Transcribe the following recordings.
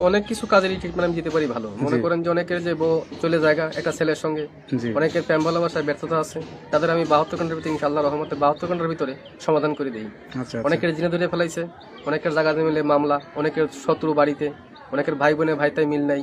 অনেক কিছু কাজেরই ট্রিটমেন্ট আমি দিতে পারি ভালো। মনে করেন যে অনেকের যে বউ চলে জায়গা একটা ছেলের সঙ্গে অনেকের প্রেম ভালোবাসায় ব্যর্থতা আছে তাদের আমি বাহাত্তর ঘণ্টার ভিতরে ইনশাল্লাহ রহমতে বাহাত্তর ঘণ্টার ভিতরে সমাধান করে দিই। আচ্ছা আচ্ছা। অনেকের জিনে ধরে ফেলাইছে অনেকের জায়গা মিলে মামলা অনেকের শত্রু বাড়িতে অনেকের ভাই বোনে ভাইতে মিল নাই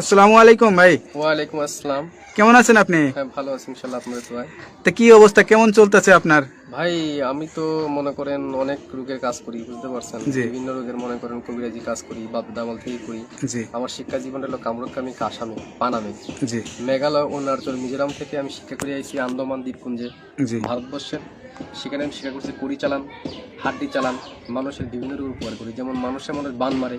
আসসালামু আলাইকুম ভাই। ওয়ালাইকুম আসসালাম। কেমন আছেন আপনি? হ্যাঁ ভালো আছি ইনশাল্লাহ আপনাদের দোয়ায়। তা কি অবস্থা? কেমন চলতেছে আপনার? ভাই আমি তো মনে করেন অনেক রোগের কাজ করি বুঝতে পারছেন? জি। বিভিন্ন রোগের মনে করেন কবিরাজি কাজ করি বাপ দামাল থেকে করি। জি। আমার শিক্ষা জীবনটা হলো কামরুকামি কাসামে পানামে। জি। মেঘালয় ও অরুণাচল মিজোরাম থেকে আমি শিক্ষা করে আইছি আন্দামান দ্বীপপুঞ্জে। জি। ভারতবর্ষের সেখানে আমি শিক্ষা করছি কুড়ি চালান হাড্ডি চালান মানুষের বিভিন্ন রোগ উপকার করি। যেমন মানুষের মানুষ বান মারে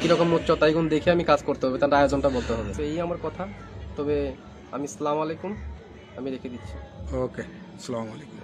কীরকম উচ্চতা এগুলো দেখে আমি কাজ করতে হবে তার আয়োজনটা বলতে হবে। তো এই আমার কথা। তবে আমি সালাম আলাইকুম আমি রেখে দিচ্ছি। ওকে সালাম আলাইকুম।